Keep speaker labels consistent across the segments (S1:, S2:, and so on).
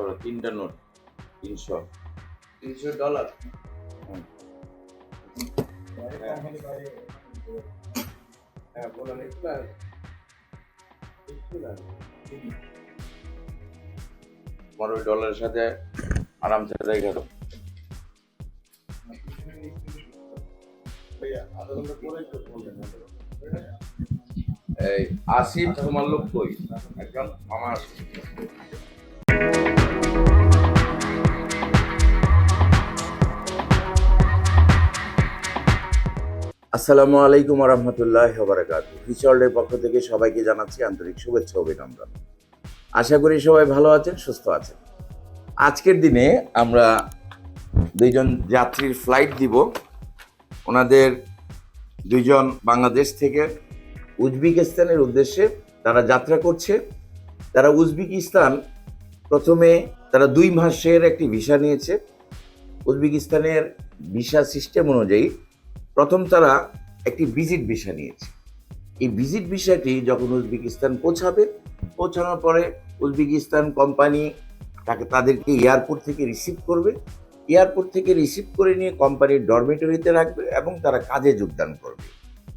S1: ধরো তিনটা নোট তিনশো।
S2: তিনশো ডলার?
S1: হুম।
S2: হ্যাঁ। একটু না
S1: তোমার ওই ডলারের সাথে আরামসে
S2: একটু বলবেন
S1: এই আসিফ তোমার লোক কই? একজন আমার। আসসালামু আলাইকুম রহমতুল্লাহ বারাকাত ফিচর্ডের পক্ষ থেকে সবাইকে জানাচ্ছি আন্তরিক শুভেচ্ছা অভিনন্দন। আশা করি সবাই ভালো আছেন, সুস্থ আছেন। আজকের দিনে আমরা দুইজন যাত্রীর ফ্লাইট দিব। ওনাদের দুইজন বাংলাদেশ থেকে উজবেকিস্তানের উদ্দেশ্যে তারা যাত্রা করছে। তারা উজবেকিস্তান প্রথমে তারা দুই মাসের একটি ভিসা নিয়েছে। উজবেকিস্তানের ভিসা সিস্টেম অনুযায়ী প্রথম তারা একটি ভিজিট ভিসা নিয়েছে। এই ভিজিট ভিসাটি যখন উজবেকিস্তান পৌঁছাবে, পৌঁছানোর পরে উজবেকিস্তান কোম্পানি তাকে তাদেরকে এয়ারপোর্ট থেকে রিসিভ করবে। এয়ারপোর্ট থেকে রিসিভ করে নিয়ে কোম্পানির ডরমেটরিতে রাখবে এবং তারা কাজে যোগদান করবে।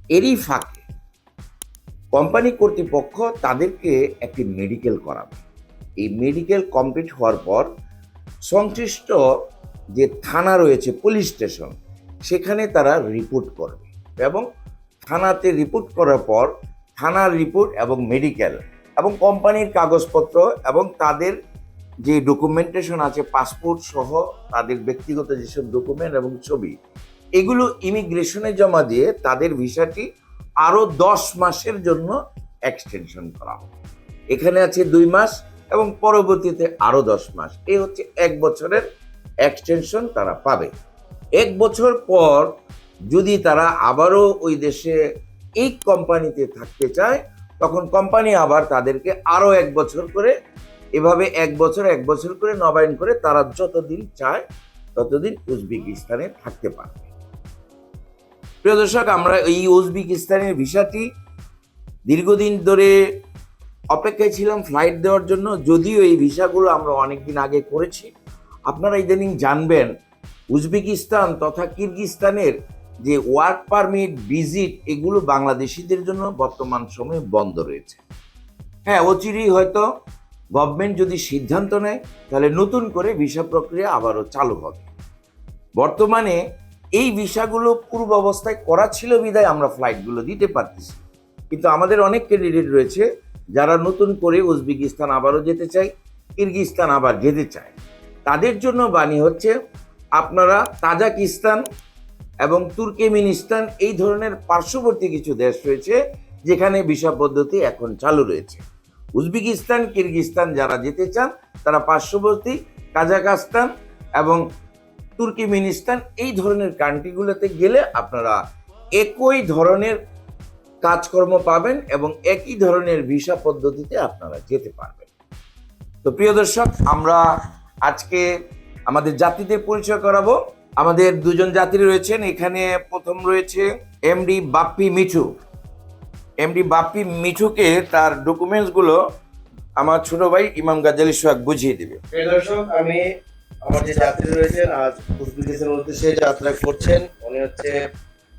S1: এরই ফাঁকে কোম্পানি কর্তৃপক্ষ তাদেরকে একটি মেডিকেল করাবে। এই মেডিকেল কমপ্লিট হওয়ার পর সংশ্লিষ্ট যে থানা রয়েছে পুলিশ স্টেশন সেখানে তারা রিপোর্ট করবে এবং থানাতে রিপোর্ট করার পর থানার রিপোর্ট এবং মেডিকেল এবং কোম্পানির কাগজপত্র এবং তাদের যে ডকুমেন্টেশন আছে পাসপোর্ট সহ তাদের ব্যক্তিগত যেসব ডকুমেন্ট এবং ছবি, এগুলো ইমিগ্রেশনে জমা দিয়ে তাদের ভিসাটি আরও দশ মাসের জন্য এক্সটেনশন করা হবে। এখানে আছে দুই মাস এবং পরবর্তীতে আরও দশ মাস। এই হচ্ছে এক বছরের এক্সটেনশন তারা পাবে। এক বছর পর যদি তারা আবারও ওই দেশে এই কোম্পানিতে থাকতে চায়, তখন কোম্পানি আবার তাদেরকে আরও এক বছর করে, এভাবে এক বছর এক বছর করে নবায়ন করে তারা যতদিন চায়, ততদিন উজবেকিস্তানে থাকতে পারবে। প্রিয় দর্শক, আমরা এই উজবেকিস্তানের ভিসাটি দীর্ঘদিন ধরে অপেক্ষায় ছিলাম ফ্লাইট দেওয়ার জন্য, যদিও এই ভিসাগুলো আমরা অনেকদিন আগে করেছি। আপনারা ইদানিং জানবেন উজবেকিস্তান তথা কিরগিস্তানের যে ওয়ার্ক পারমিট, ভিজিট, এগুলো বাংলাদেশিদের জন্য বর্তমান সময়ে বন্ধ রয়েছে। হ্যাঁ অচিরেই হয়তো গভর্নমেন্ট যদি সিদ্ধান্ত নেয়, তাহলে নতুন করে ভিসা প্রক্রিয়া আবারও চালু হবে। বর্তমানে এই ভিসাগুলো পূর্ব অবস্থায় করা ছিল বিদায় আমরা ফ্লাইটগুলো দিতে পারতেছি। কিন্তু আমাদের অনেক ক্যান্ডিডেট রয়েছে যারা নতুন করে উজবেকিস্তান আবারও যেতে চায়, কিরগিস্তান আবার যেতে চায়। তাদের জন্য বাণী হচ্ছে আপনারা তাজাকিস্তান এবং তুর্কমেনিস্তান এই ধরনের পার্শ্ববর্তী কিছু দেশ রয়েছে যেখানে ভিসা পদ্ধতি এখন চালু রয়েছে। উজবেকিস্তান, কিরগিস্তান যারা যেতে চান, তারা পার্শ্ববর্তী কাজাকাস্তান এবং তুর্কিমিনিস্তান এই ধরনের কান্ট্রিগুলোতে গেলে আপনারা একই ধরনের কাজকর্ম পাবেন এবং একই ধরনের ভিসা পদ্ধতিতে আপনারা যেতে পারবেন। তো প্রিয় দর্শক, আমরা আজকে আমাদের জাতিদের পরিচয় করাবো। আমাদের দুজন যাত্রী রয়েছেন এখানে প্রথম রয়েছে এমডি বাপ্পি মিঠু। এমডি বাপ্পি মিঠুকে তার ডকুমেন্টসগুলো আমার ছোট ভাই ইমাম গাজালি সোহাগ বুঝিয়ে দিবে।
S2: দর্শক আমি আমার যে যাত্রী রয়েছেন আজ উজবেকিস্তানের উদ্দেশ্যে যাত্রা করছেন উনি হচ্ছে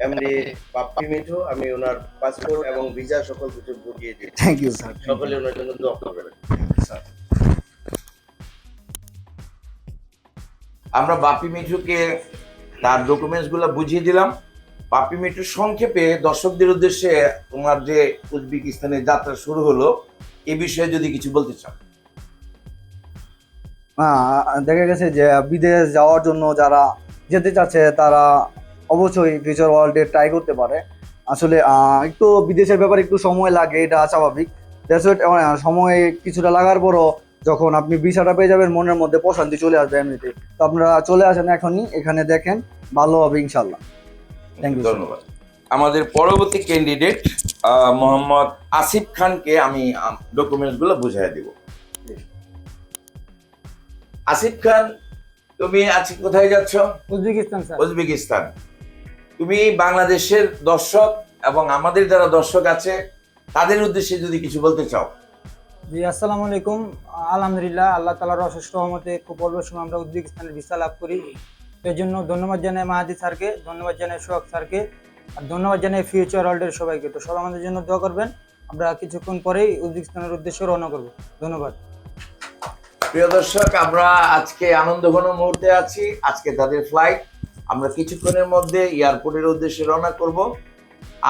S2: এমডি বাপ্পি মিঠু। আমি ওনার পাসপোর্ট এবং ভিসা সকল কিছু বুঝিয়ে দিই
S3: থ্যাংক ইউ স্যার
S2: সকলে ওনার জন্য দোয়া করবেন। স্যার
S1: আমরা বাপি মিঠুকে তার ডকুমেন্টসগুলো বুঝিয়ে দিলাম। বাপি মিঠু সংক্ষেপে দর্শকদের উদ্দেশ্যে তোমার যে উজবেকিস্তানের যাত্রা শুরু হলো এ বিষয়ে যদি কিছু বলতে চাও।
S3: হ্যাঁ দেখা গেছে যে বিদেশ যাওয়ার জন্য যারা যেতে চাচ্ছে তারা অবশ্যই ফিউচার ওয়ার্ল্ডে ট্রাই করতে পারে। আসলে একটু বিদেশের ব্যাপারে একটু সময় লাগে এটা স্বাভাবিক। আহ, সময় কিছুটা লাগার পরও যখন আপনি ভিসাটা পেয়ে যাবেন মনের মধ্যে প্রশান্তি চলে আসবে এমনিতে তো আপনারা চলে আসেন এখনই এখানে দেখেন ভালো হবে ইনশাল্লাহ। থ্যাংক ইউ
S1: ধন্যবাদ। আমাদের পরবর্তী ক্যান্ডিডেট মোহাম্মদ আসিফ খানকে আমি ডকুমেন্টসগুলো বুঝিয়ে দিব। আসিফ খান তুমি আজকে কোথায় যাচ্ছ?
S3: Uzbekistan sir.
S1: উজবেকিস্তান। তুমি বাংলাদেশের দর্শক এবং আমাদের যারা দর্শক আছে তাদের উদ্দেশ্যে যদি কিছু বলতে চাও।
S4: জি, আসসালামু আলাইকুম। আলহামদুলিল্লাহ, আল্লাহ তালার অশেষ রহমতে খুব অল্প সময় আমরা উজবেকিস্তানের ভিসা লাভ করি। এর জন্য ধন্যবাদ জানাই মাহাদি স্যারকে, ধন্যবাদ জানাই সোহাগ স্যারকে, আর ধন্যবাদ জানাই ফিউচার ওয়ার্ল্ডের সবাইকে। তো সবাই আমাদের জন্য দোয়া করবেন, আমরা কিছুক্ষণ পরেই উজবেকিস্তানের উদ্দেশ্যে রওনা করব। ধন্যবাদ।
S1: প্রিয় দর্শক, আমরা আজকে আনন্দঘন মুহূর্তে আছি। আজকে তাদের ফ্লাইট আমরা কিছুক্ষণের মধ্যে এয়ারপোর্টের উদ্দেশ্যে রওনা করব।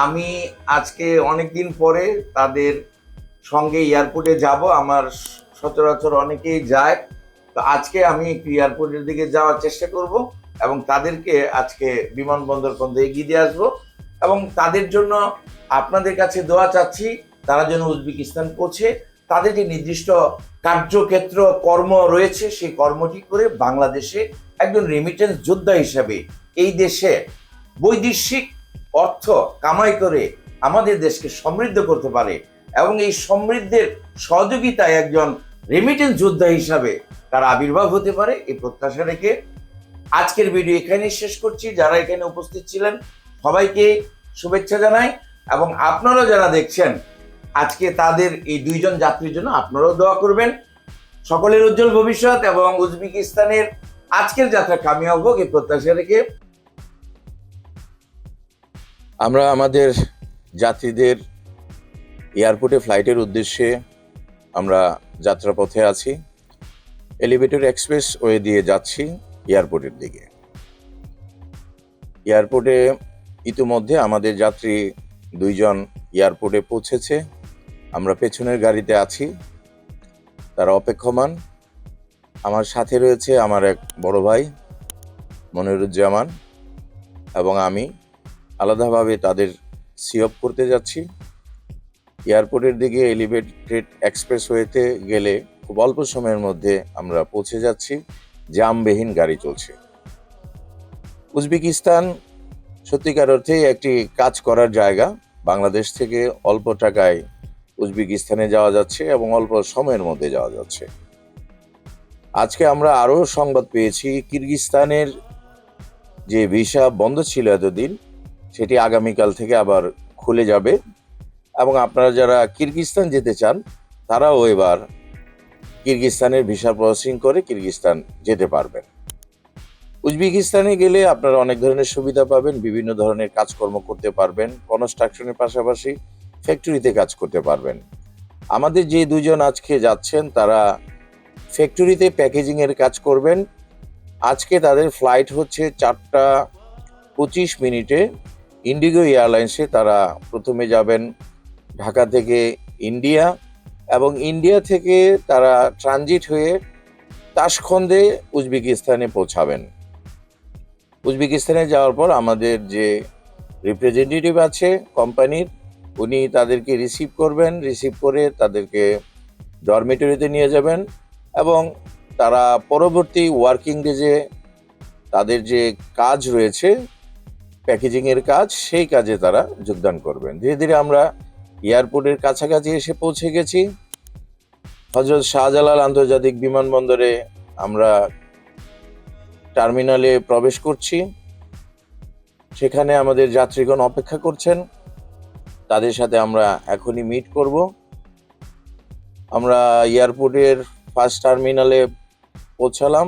S1: আমি আজকে অনেক দিন পরে তাদের সঙ্গে এয়ারপোর্টে যাব, আমার সচরাচর অনেকেই যায়। তো আজকে আমি একটু এয়ারপোর্টের দিকে যাওয়ার চেষ্টা করব এবং তাদেরকে আজকে বিমানবন্দর পর্যন্ত এগিয়ে দিয়ে আসব। এবং তাদের জন্য আপনাদের কাছে দোয়া চাচ্ছি, তারা যেন উজবেকিস্তান পৌঁছে। তাদের যে নির্দিষ্ট কার্যক্ষেত্র, কর্ম রয়েছে, সেই কর্মটি করে বাংলাদেশে একজন রেমিটেন্স যোদ্ধা হিসাবে এই দেশে বৈদেশিক অর্থ কামাই করে আমাদের দেশকে সমৃদ্ধ করতে পারে। এবং এই সমৃদ্ধের সহযোগিতায় একজন রেমিটেন্স যোদ্ধা হিসাবে তার আবির্ভাব হতে পারে এই প্রত্যাশা রেখে আজকের ভিডিও এখানেই শেষ করছি। যারা এখানে উপস্থিত ছিলেন, সবাইকে শুভেচ্ছা জানাই এবং আপনারা যারা দেখছেন, আজকে তাদের এই দুইজন যাত্রীর জন্য আপনারাও দোয়া করবেন। সকলের উজ্জ্বল ভবিষ্যৎ এবং উজবেকিস্তানের আজকের যাত্রা কামিয়াব হোক এই প্রত্যাশা রেখে আমরা আমাদের যাত্রীদের এয়ারপোর্টে ফ্লাইটের উদ্দেশ্যে আমরা যাত্রাপথে আছি। এলিভেটর এক্সপ্রেস ওয়ে দিয়ে যাচ্ছি এয়ারপোর্টের দিকে। এয়ারপোর্টে ইতিমধ্যে আমাদের যাত্রী দুইজন এয়ারপোর্টে পৌঁছেছে। আমরা পেছনের গাড়িতে আছি। তারা অপেক্ষমান। আমার সাথে রয়েছে আমার এক বড় ভাই, মনিরুজ্জামান, এবং আমি আলাদাভাবে তাদের সিওপ করতে যাচ্ছি। এয়ারপোর্টের দিকে এলিভেটেড এক্সপ্রেসওয়েতে গেলে খুব অল্প সময়ের মধ্যে আমরা পৌঁছে যাচ্ছি। জামবিহীন গাড়ি চলছে। উজবেকিস্তান সত্যিকার অর্থেই একটি কাজ করার জায়গা। বাংলাদেশ থেকে অল্প টাকায় উজবেকিস্তানে যাওয়া যাচ্ছে এবং অল্প সময়ের মধ্যে যাওয়া যাচ্ছে। আজকে আমরা আরও সংবাদ পেয়েছি, কিরগিস্তানের যে ভিসা বন্ধ ছিল এতদিন, সেটি আগামীকাল থেকে আবার খুলে যাবে। এবং আপনারা যারা কিরগিস্তান যেতে চান, তারাও এবার কিরগিস্তানের ভিসা প্রসেসিং করে কিরগিস্তান যেতে পারবেন। উজবেকিস্তানে গেলে আপনারা অনেক ধরনের সুবিধা পাবেন, বিভিন্ন ধরনের কাজকর্ম করতে পারবেন কনস্ট্রাকশনের পাশাপাশি ফ্যাক্টরিতে কাজ করতে পারবেন। আমাদের যে দুজন আজকে যাচ্ছেন, তারা ফ্যাক্টরিতে প্যাকেজিংয়ের কাজ করবেন। আজকে তাদের ফ্লাইট হচ্ছে চারটা পঁচিশ মিনিটে। ইন্ডিগো এয়ারলাইন্সে তারা প্রথমে যাবেন। ঢাকা থেকে ইন্ডিয়া এবং ইন্ডিয়া থেকে তারা ট্রানজিট হয়ে তাসখন্দে উজবেকিস্তানে পৌঁছাবেন। উজবেকিস্তানে যাওয়ার পর আমাদের যে রিপ্রেজেন্টেটিভ আছে কোম্পানির, উনি তাদেরকে রিসিভ করবেন রিসিভ করে তাদেরকে ডরমিটরিতে নিয়ে যাবেন এবং তারা পরবর্তী ওয়ার্কিং ডেজে তাদের যে কাজ রয়েছে প্যাকেজিংয়ের কাজ, সেই কাজে তারা যোগদান করবেন। ধীরে ধীরে আমরা এয়ারপোর্টের কাছাকাছি এসে পৌঁছে গেছি। হজরত শাহজালাল আন্তর্জাতিক বিমানবন্দরে আমরা টার্মিনালে প্রবেশ করছি। সেখানে আমাদের যাত্রীগণ অপেক্ষা করছেন। তাদের সাথে আমরা এখনই মিট করব। আমরা এয়ারপোর্টের ফার্স্ট টার্মিনালে পৌঁছালাম।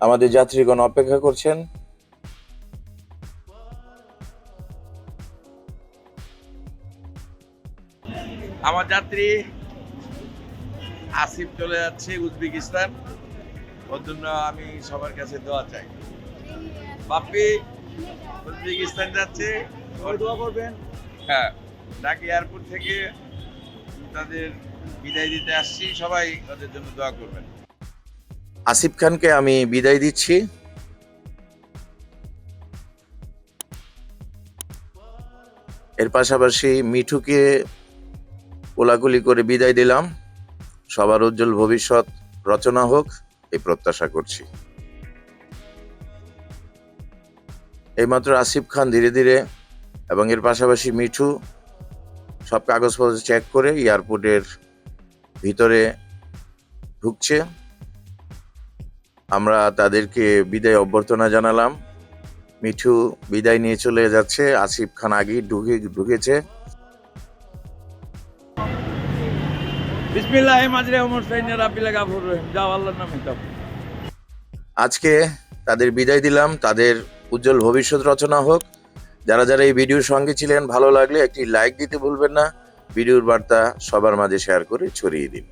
S1: আমাদের যাত্রীগণ অপেক্ষা করছেন।
S5: আমার যাত্রী আসিফ চলে যাচ্ছে উজবেকিস্তান। ওর জন্য আমি সবার কাছে দোয়া চাই। বাপ্পি উজবেকিস্তান যাচ্ছে।
S4: দোয়া করবেন।
S5: হ্যাঁ ঢাকা এয়ারপোর্ট থেকে তাদের বিদায় দিতে আসছি। সবাই ওদের জন্য দোয়া করবেন।
S1: আসিফ খানকে আমি বিদায় দিচ্ছি। এর পাশাপাশি মিঠুকে কোলাকুলি করে বিদায় দিলাম। সবার উজ্জ্বল ভবিষ্যৎ রচনা হোক, এই প্রত্যাশা করছি। এইমাত্র আসিফ খান ধীরে ধীরে এবং এর পাশাপাশি মিঠু সব কাগজপত্র চেক করে এয়ারপোর্টের ভিতরে ঢুকছে। আমরা তাদেরকে বিদায় অভ্যর্থনা জানালাম। মিঠু বিদায় নিয়ে চলে যাচ্ছে। আসিফ খান আগেই ঢুকে ঢুকেছে।
S5: ওমর রহিম
S1: আজকে তাদের বিদায় দিলাম, তাদের উজ্জ্বল ভবিষ্যৎ রচনা হোক। যারা যারা এই ভিডিওর সঙ্গে ছিলেন, ভালো লাগলে একটি লাইক দিতে ভুলবেন না। ভিডিওর বার্তা সবার মাঝে শেয়ার করে ছড়িয়ে দিন।